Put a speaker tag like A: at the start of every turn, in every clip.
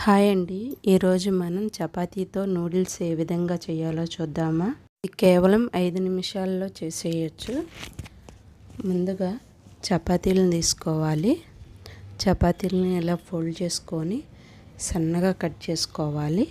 A: Hi అండి. ఈరోజు మనం చపాతీతో నూడిల్స్ ఏ విధంగా చేయాలో చూద్దామా? ఇది కేవలం ఐదు నిమిషాల్లో చేసేయచ్చు. ముందుగా చపాతీలను తీసుకోవాలి. చపాతీలను ఇలా ఫోల్డ్ చేసుకొని సన్నగా కట్ చేసుకోవాలి.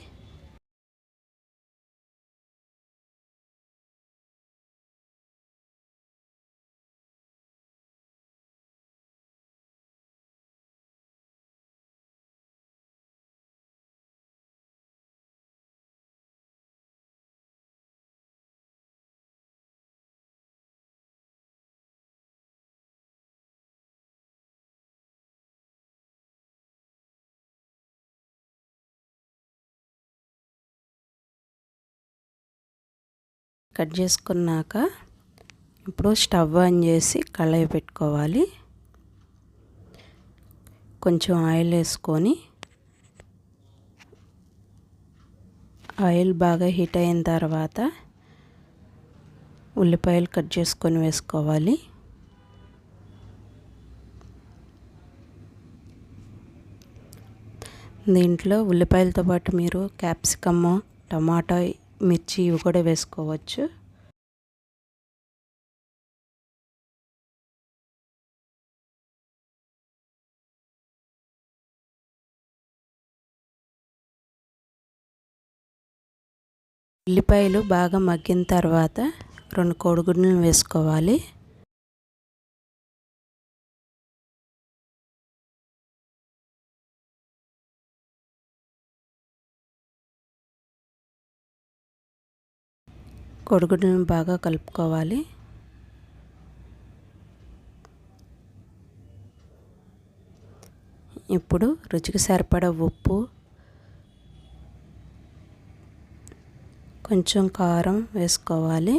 A: కట్ చేసుకున్నాక ఇప్పుడు స్టవ్ ఆన్ చేసి కళాయి పెట్టుకోవాలి. కొంచెం ఆయిల్ వేసుకొని ఆయిల్ బాగా హీట్ అయిన తర్వాత ఉల్లిపాయలు కట్ చేసుకొని వేసుకోవాలి. దీంట్లో ఉల్లిపాయలతో పాటు మీరు క్యాప్సికమ్ టమాటా మిర్చి ఇవి కూడా వేసుకోవచ్చు. ఉల్లిపాయలు బాగా మగ్గిన తర్వాత రెండు కోడిగుడ్లను వేసుకోవాలి. కొడుగుడ్లను బాగా కలుపుకోవాలి. ఇప్పుడు రుచికి సరిపడా ఉప్పు కొంచెం కారం వేసుకోవాలి.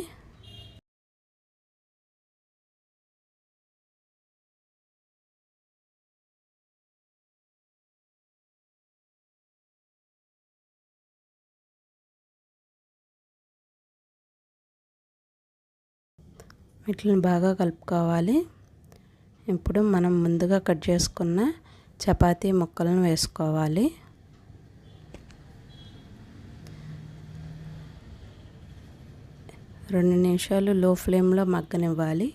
A: వీటిని బాగా కలుపుకోవాలి. ఇప్పుడు మనం ముందుగా కట్ చేసుకున్న చపాతీ ముక్కలను వేసుకోవాలి. రెండు నిమిషాలు లో ఫ్లేమ్లో మగ్గనివ్వాలి.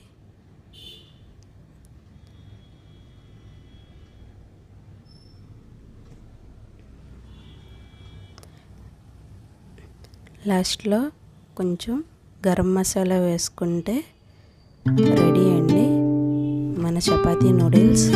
A: లాస్ట్లో కొంచెం గరం మసాలా వేసుకుంటే రెడీ అండి. మన చపాతీ నూడిల్స్.